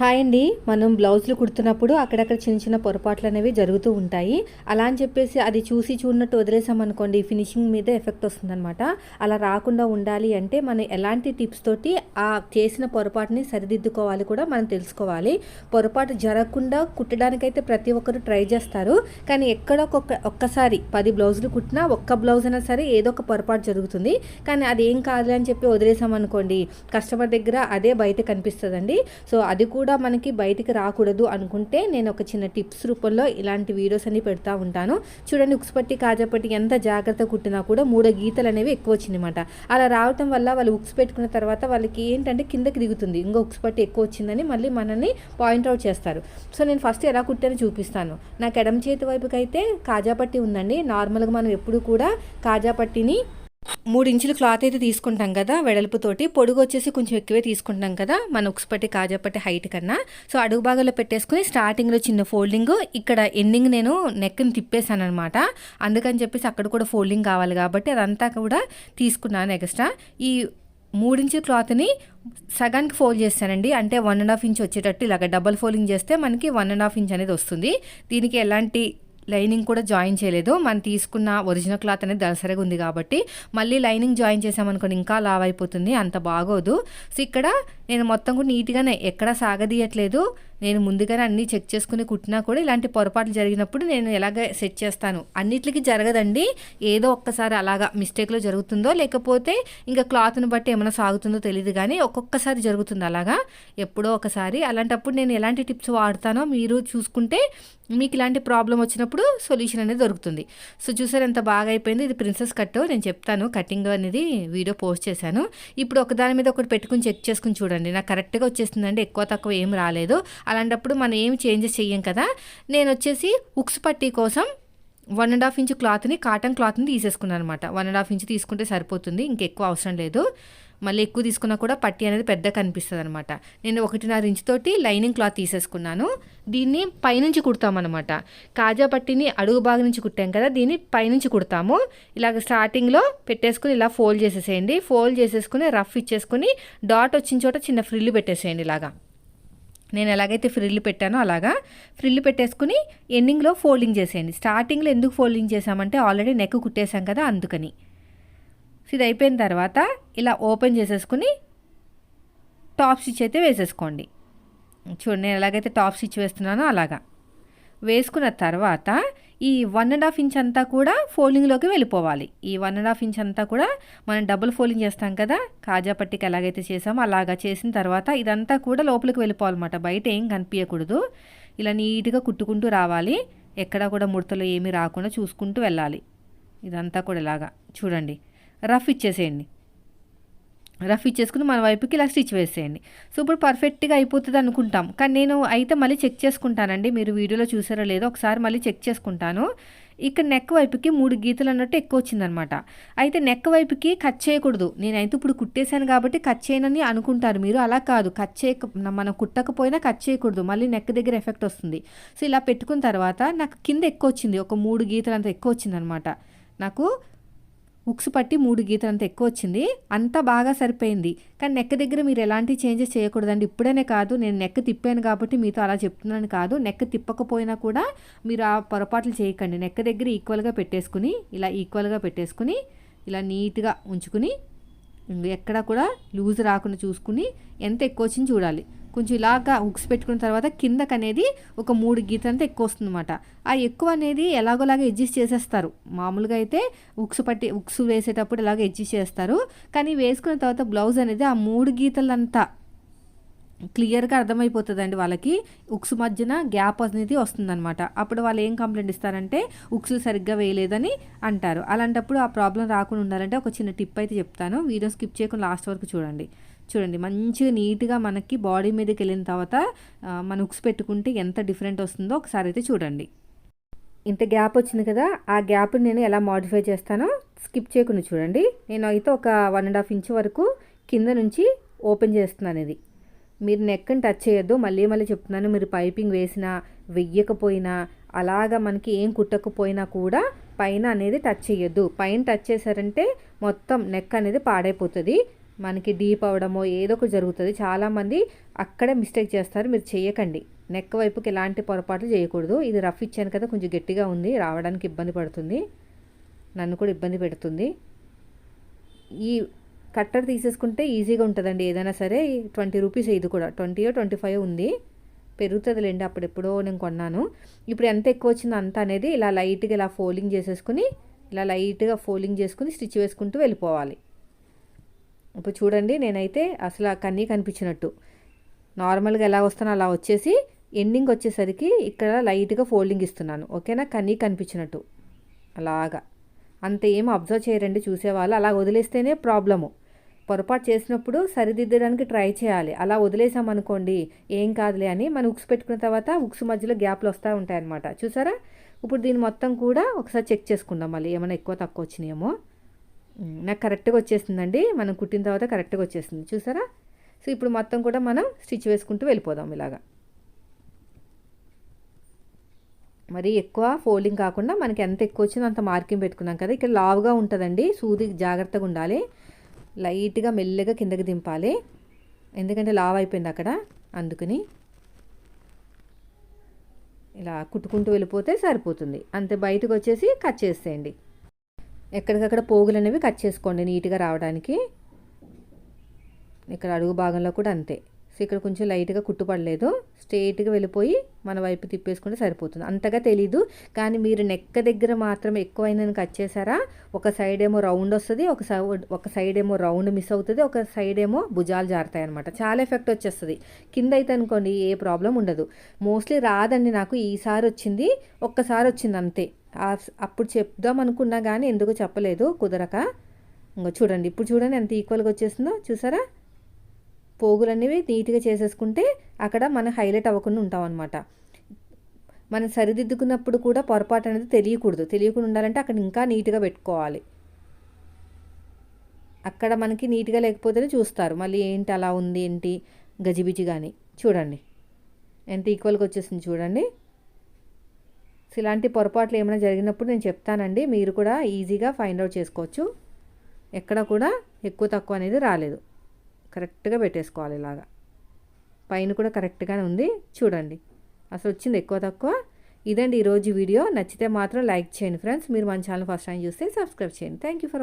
Hi అండి. మనం బ్లౌజులు కుడుతున్నప్పుడు అక్కడక్కడ చిన్న చిన్న పొరపాట్లు అనేవి జరుగుతూ ఉంటాయి. అలా అని చెప్పేసి అది చూసి చూడనట్టు వదిలేసామనుకోండి ఫినిషింగ్ మీద ఎఫెక్ట్ వస్తుందన్నమాట. అలా రాకుండా ఉండాలి అంటే మనం ఎలాంటి టిప్స్ తోటి ఆ చేసిన పొరపాటుని సరిదిద్దుకోవాలి కూడా మనం తెలుసుకోవాలి. పొరపాటు జరగకుండా కుట్టడానికైతే ప్రతి ఒక్కరు ట్రై చేస్తారు. కానీ ఎక్కడొక్క ఒక్కసారి పది బ్లౌజులు కుట్టినా ఒక్క బ్లౌజ్ అయినా సరే ఏదో ఒక పొరపాటు జరుగుతుంది. కానీ అది ఏం కాదు అని చెప్పి వదిలేసామనుకోండి కస్టమర్ దగ్గర అదే బయట కనిపిస్తుందండి. సో అది కూడా మనకి బయటికి రాకూడదు అనుకుంటే నేను ఒక చిన్న టిప్స్ రూపంలో ఇలాంటి వీడియోస్ అన్ని పెడతా ఉంటాను. చూడండి ఉక్స్పట్టి కాజాపట్టి ఎంత జాగ్రత్త కుట్టినా కూడా మూడో గీతలు అనేవి ఎక్కువ వచ్చిందన్నమాట. అలా రావటం వల్ల వాళ్ళు ఉక్స్ పెట్టుకున్న తర్వాత వాళ్ళకి ఏంటంటే కిందకి దిగుతుంది. ఇంకో ఉక్స్ పట్టి ఎక్కువ వచ్చిందని మళ్ళీ మనల్ని పాయింట్అవుట్ చేస్తారు. సో నేను ఫస్ట్ ఎలా కుట్టానో చూపిస్తాను. నాకు ఎడమ చేతి వైపుకైతే కాజాపట్టి ఉందండి. నార్మల్గా మనం ఎప్పుడు కూడా కాజాపట్టిని మూడు ఇంచుల క్లాత్ అయితే తీసుకుంటాం కదా వెడల్పుతోటి. పొడుగు వచ్చేసి కొంచెం ఎక్కువే తీసుకుంటాం కదా మన ఉక్స్పట్టి కాజాపట్టి హైట్ కన్నా. సో అడుగు భాగంలో పెట్టేసుకుని స్టార్టింగ్లో చిన్న ఫోల్డింగ్ ఇక్కడ ఎండింగ్ నేను నెక్ని తిప్పేశాను అనమాట అందుకని చెప్పేసి అక్కడ కూడా ఫోల్డింగ్ కావాలి కాబట్టి అదంతా కూడా తీసుకున్నాను ఎక్స్ట్రా ఈ మూడించు క్లాత్ని సగానికి ఫోల్డ్ చేస్తానండి. అంటే వన్ అండ్ హాఫ్ ఇంచ్ వచ్చేటట్టు ఇలాగ డబల్ ఫోల్డింగ్ చేస్తే మనకి వన్ అండ్ హాఫ్ ఇంచ్ అనేది వస్తుంది. దీనికి ఎలాంటి లైనింగ్ కూడా జాయిన్ చేయలేదు. మనం తీసుకున్న ఒరిజినల్ క్లాత్ అనేది దసరగా ఉంది కాబట్టి మళ్ళీ లైనింగ్ జాయిన్ చేసామనుకోండి ఇంకా లావ్ అయిపోతుంది అంత బాగోదు. సో ఇక్కడ నేను మొత్తం కూడా నీట్గానే ఎక్కడ సాగదీయట్లేదు. నేను ముందుగానే అన్నీ చెక్ చేసుకుని కుట్టినా కూడా ఇలాంటి పొరపాట్లు జరిగినప్పుడు నేను ఎలాగ సెట్ చేస్తాను? అన్నిటికీ జరగదండి. ఏదో ఒక్కసారి అలాగా మిస్టేక్లో జరుగుతుందో లేకపోతే ఇంకా క్లాత్ని బట్టి ఏమైనా సాగుతుందో తెలియదు కానీ ఒక్కొక్కసారి జరుగుతుంది అలాగా. ఎప్పుడో ఒకసారి. అలాంటప్పుడు నేను ఎలాంటి టిప్స్ వాడతానో మీరు చూసుకుంటే మీకు ఇలాంటి ప్రాబ్లం వచ్చినప్పుడు సొల్యూషన్ అనేది దొరుకుతుంది. సో చూసారు ఎంత బాగా అయిపోయింది. ఇది ప్రిన్సెస్ కట్. నేను చెప్తాను. కటింగ్ అనేది వీడియో పోస్ట్ చేశాను. ఇప్పుడు ఒకదాని మీద ఒకటి పెట్టుకుని చెక్ చేసుకుని చూడండి. నాకు కరెక్ట్గా వచ్చేసిందండి ఎక్కువ తక్కువ ఏం రాలేదు. అలాంటప్పుడు మనం ఏం చేంజెస్ చెయ్యం కదా? నేను వచ్చేసి ఉక్స్ పట్టీ కోసం వన్ అండ్ హాఫ్ ఇంచ్ క్లాత్ని కాటన్ క్లాత్ని తీసేసుకున్నాను అనమాట వన్ అండ్ హాఫ్ ఇంచ్ తీసుకుంటే సరిపోతుంది ఇంకెక్కువ అవసరం లేదు. మళ్ళీ ఎక్కువ తీసుకున్నా కూడా పట్టి అనేది పెద్ద కనిపిస్తుంది అనమాట నేను ఒకటిన్నర ఇంచ్ తోటి లైనింగ్ క్లాత్ తీసేసుకున్నాను. దీన్ని పైనుంచి కుడతామన్నమాట. కాజా పట్టిని అడుగు భాగం నుంచి కుట్టాం కదా దీన్ని పైనుంచి కుడతాము. ఇలాగ స్టార్టింగ్లో పెట్టేసుకుని ఇలా ఫోల్డ్ చేసేసేయండి. ఫోల్డ్ చేసేసుకుని రఫ్ ఇచ్చేసుకుని డాట్ వచ్చిన చోట చిన్న ఫ్రిల్లు పెట్టేసేయండి ఇలాగా. నేను ఎలాగైతే ఫ్రిల్లు పెట్టానో అలాగా ఫ్రిల్లు పెట్టేసుకుని ఎండింగ్లో ఫోల్డింగ్ చేసేయండి. స్టార్టింగ్లో ఎందుకు ఫోల్డింగ్ చేసామంటే ఆల్రెడీ నెక్ కుట్టేసాం కదా అందుకని. సో ఇది అయిపోయిన తర్వాత ఇలా ఓపెన్ చేసేసుకుని టాప్ స్టిచ్ అయితే వేసేసుకోండి. చూడండి నేను ఎలాగైతే టాప్ స్టిచ్ వేస్తున్నానో అలాగా. వేసుకున్న తర్వాత ఈ వన్ అండ్ హాఫ్ ఇంచ్ అంతా కూడా ఫోల్డింగ్లోకి వెళ్ళిపోవాలి. ఈ వన్ అండ్ హాఫ్ ఇంచ్ అంతా కూడా మనం డబుల్ ఫోల్డింగ్ చేస్తాం కదా కాజా పట్టికి ఎలాగైతే చేసామో అలాగా చేసిన తర్వాత ఇదంతా కూడా లోపలికి వెళ్ళిపోవాలన్నమాట. బయట ఏం కనిపించకూడదు ఇలా నీట్గా కుట్టుకుంటూ రావాలి. ఎక్కడ కూడా ముడతలు ఏమీ రాకుండా చూసుకుంటూ వెళ్ళాలి. ఇదంతా కూడా ఇలాగా. చూడండి. రఫ్ ఇచ్చేసేయండి. రఫ్ ఇచ్చేసుకుని మన వైపుకి ఇలా స్టిచ్ వేసేయండి. సో ఇప్పుడు పర్ఫెక్ట్గా అయిపోతుంది అనుకుంటాం కానీ నేను అయితే మళ్ళీ చెక్ చేసుకుంటానండి. మీరు వీడియోలో చూసారో లేదో ఒకసారి మళ్ళీ చెక్ చేసుకుంటాను. ఇక్కడ నెక్ వైపుకి మూడు గీతలు అన్నట్టు ఎక్కువ వచ్చిందనమాట. అయితే నెక్ వైపుకి కట్ చేయకూడదు. నేనైతే ఇప్పుడు కుట్టేశాను కాబట్టి కట్ చేయనని అనుకుంటారు మీరు. అలా కాదు. కట్ చేయక మనం కుట్టకపోయినా కట్ చేయకూడదు. మళ్ళీ నెక్ దగ్గర ఎఫెక్ట్ వస్తుంది. సో ఇలా పెట్టుకున్న తర్వాత నాకు కింద ఎక్కువ వచ్చింది. ఒక మూడు గీతలు అంత ఎక్కువ వచ్చిందనమాట. నాకు ఉక్స్ పట్టి మూడు గీతలు అంత ఎక్కువ వచ్చింది. అంతా బాగా సరిపోయింది. కానీ నెక్ దగ్గర మీరు ఎలాంటి చేంజెస్ చేయకూడదండి. ఇప్పుడనే కాదు నేను నెక్ తిప్పాను కాబట్టి మీతో అలా చెప్తున్నాను కాదు. నెక్ తిప్పకపోయినా కూడా మీరు ఆ పొరపాట్లు చేయకండి. నెక్ దగ్గర ఈక్వల్గా పెట్టేసుకుని ఇలా ఈక్వల్గా పెట్టేసుకుని ఇలా నీట్గా ఉంచుకుని ఎక్కడా కూడా లూజ్ రాకుండా చూసుకుని ఎంత ఎక్కువ వచ్చింది చూడాలి. కొంచెం ఇలాగా ఉక్స్ పెట్టుకున్న తర్వాత కిందకు అనేది ఒక మూడు గీతలంతా ఎక్కువ వస్తుందన్నమాట ఆ ఎక్కువ అనేది ఎలాగోలాగా అడ్జస్ట్ చేసేస్తారు. మామూలుగా అయితే ఉక్స్ పట్టి ఉక్స్ వేసేటప్పుడు ఇలాగ అడ్జస్ట్ చేస్తారు. కానీ వేసుకున్న తర్వాత బ్లౌజ్ అనేది ఆ మూడు గీతలంతా క్లియర్గా అర్థమైపోతుందండి వాళ్ళకి. ఉక్స్ మధ్యన గ్యాప్ అనేది వస్తుందన్నమాట. అప్పుడు వాళ్ళు ఏం కంప్లైంట్ ఇస్తారంటే ఉక్స్ సరిగ్గా వేయలేదని అంటారు. అలాంటప్పుడు ఆ ప్రాబ్లం రాకుండా ఉండాలంటే ఒక చిన్న టిప్ అయితే చెప్తాను. వీడియో స్కిప్ చేయకుండా లాస్ట్ వరకు చూడండి. చూడండి మంచిగా నీట్గా మనకి బాడీ మీదకి వెళ్ళిన తర్వాత మన ఉక్స్ పెట్టుకుంటే ఎంత డిఫరెంట్ వస్తుందో ఒకసారి అయితే చూడండి. ఇంత గ్యాప్ వచ్చింది కదా ఆ గ్యాప్ని నేను ఎలా మాడిఫై చేస్తానో స్కిప్ చేయకుండా చూడండి. నేను అయితే ఒక వన్ అండ్ హాఫ్ ఇంచ్ వరకు కింద నుంచి ఓపెన్ చేస్తున్నాను ఇది. మీరు నెక్ని టచ్ చేయొద్దు మళ్ళీ మళ్ళీ చెప్తున్నాను మీరు పైపింగ్ వేసినా వెయ్యకపోయినా అలాగా మనకి ఏం కుట్టకపోయినా కూడా పైన అనేది టచ్ చేయొద్దు. పైన టచ్ చేశారంటే మొత్తం నెక్ అనేది పాడైపోతుంది. మనకి డీప్ అవడమో ఏదో ఒకటి జరుగుతుంది. చాలామంది అక్కడే మిస్టేక్ చేస్తారు. మీరు చేయకండి నెక్ వైపుకి ఎలాంటి పొరపాట్లు చేయకూడదు. ఇది రఫ్ ఇచ్చాను కదా కొంచెం గట్టిగా ఉంది. రావడానికి ఇబ్బంది పడుతుంది. నన్ను కూడా ఇబ్బంది పెడుతుంది. ఈ కట్టర్ తీసేసుకుంటే ఈజీగా ఉంటుందండి. ఏదైనా సరే ట్వంటీ రూపీస్ ఇది కూడా. ట్వంటీయో ట్వంటీ ఫైవ్ ఉంది. పెరుగుతుందిలేండి. అప్పుడెప్పుడో నేను కొన్నాను. ఇప్పుడు ఎంత ఎక్కువ వచ్చిందో అంత అనేది ఇలా లైట్గా ఇలా ఫోల్డింగ్ చేసేసుకుని ఇలా లైట్గా ఫోల్డింగ్ చేసుకుని స్టిచ్ వేసుకుంటూ వెళ్ళిపోవాలి. ఇప్పుడు చూడండి నేనైతే అసలు కన్నీ కనిపించినట్టు. నార్మల్గా ఎలా వస్తానో అలా వచ్చేసి ఎండింగ్ వచ్చేసరికి ఇక్కడ లైట్గా ఫోల్డింగ్ ఇస్తున్నాను. ఓకేనా? కన్నీ కనిపించినట్టు. అలాగా. అంత ఏం అబ్జర్వ్ చేయరండి చూసేవాళ్ళు. అలా వదిలేస్తేనే ప్రాబ్లము. పొరపాటు చేసినప్పుడు సరిదిద్దడానికి ట్రై చేయాలి. అలా వదిలేసామనుకోండి ఏం కాదులే అని మనం ఉక్స్ పెట్టుకున్న తర్వాత ఉక్స్ మధ్యలో గ్యాప్లు వస్తూ ఉంటాయన్నమాట. చూసారా? ఇప్పుడు దీన్ని మొత్తం కూడా ఒకసారి చెక్ చేసుకుందాం. మళ్ళీ ఏమైనా ఎక్కువ తక్కువ వచ్చినాయేమో. నాకు కరెక్ట్గా వచ్చేసిందండి మనం కుట్టిన తర్వాత కరెక్ట్గా వచ్చేసింది చూసారా? సో ఇప్పుడు మొత్తం కూడా మనం స్టిచ్ వేసుకుంటూ వెళ్ళిపోదాం ఇలాగా. మరి ఎక్కువ ఫోల్డింగ్ కాకుండా మనకి ఎంత ఎక్కువ వచ్చిందో అంత మార్కింగ్ పెట్టుకున్నాం కదా. ఇక్కడ లావుగా ఉంటుందండి. సూది జాగ్రత్తగా ఉండాలి. లైట్గా మెల్లగా కిందకి దింపాలి. ఎందుకంటే లావ్ అయిపోయింది అక్కడ. అందుకని ఇలా కుట్టుకుంటూ వెళ్ళిపోతే సరిపోతుంది. అంతే బయటకు వచ్చేసి కట్ చేసేయండి. ఎక్కడికక్కడ పోగులు అనేవి కట్ చేసుకోండి నీట్గా రావడానికి. ఇక్కడ అడుగు భాగంలో కూడా అంతే. సో ఇక్కడ కొంచెం లైట్గా కుట్టుపడలేదు స్ట్రేట్గా వెళ్ళిపోయి మన వైపు తిప్పేసుకుంటే సరిపోతుంది. అంతగా తెలీదు కానీ మీరు నెక్క దగ్గర మాత్రం ఎక్కువైందని కట్ చేశారా? ఒక సైడ్ ఏమో రౌండ్ వస్తుంది ఒక సైడ్ ఒక సైడ్ ఏమో రౌండ్ మిస్ అవుతుంది ఒక సైడ్ ఏమో భుజాలు జారుతాయి అనమాట చాలా ఎఫెక్ట్ వచ్చేస్తుంది. కింద అయితే అనుకోండి ఏ ప్రాబ్లం ఉండదు. మోస్ట్లీ రాదండి నాకు ఈసారి వచ్చింది ఒక్కసారి వచ్చింది అంతే. అప్పుడు చెప్దాం అనుకున్నా కానీ ఎందుకు చెప్పలేదు కుదరక. ఇంకా చూడండి ఇప్పుడు చూడండి ఎంత ఈక్వల్గా వచ్చేసిందో చూసారా? పోగులు అనేవి నీట్గా చేసేసుకుంటే అక్కడ మనం హైలైట్ అవ్వకుండా ఉంటాం అనమాట మనం సరిదిద్దుకున్నప్పుడు కూడా పొరపాటు అనేది తెలియకూడదు. తెలియకుండా ఉండాలంటే అక్కడ ఇంకా నీట్గా పెట్టుకోవాలి. అక్కడ మనకి నీట్గా లేకపోతేనే చూస్తారు. మళ్ళీ ఏంటి అలా ఉంది ఏంటి? గజిబిజి కానీ చూడండి. ఎంత ఈక్వల్గా వచ్చేసింది చూడండి. ఇలాంటి పొరపాట్లు ఏమైనా జరిగినప్పుడు నేను చెప్తానండి. మీరు కూడా ఈజీగా ఫైండ్ అవుట్ చేసుకోవచ్చు. ఎక్కడ కూడా ఎక్కువ తక్కువ అనేది రాలేదు. కరెక్ట్గా పెట్టేసుకోవాలి ఇలాగా. పైన కూడా కరెక్ట్గానే ఉంది. చూడండి. అసలు వచ్చింది ఎక్కువ తక్కువ. ఇదండి ఈరోజు వీడియో. నచ్చితే మాత్రం లైక్ చేయండి ఫ్రెండ్స్. మీరు మన ఛానల్ ఫస్ట్ టైం చూస్తే సబ్స్క్రైబ్ చేయండి. Thank you for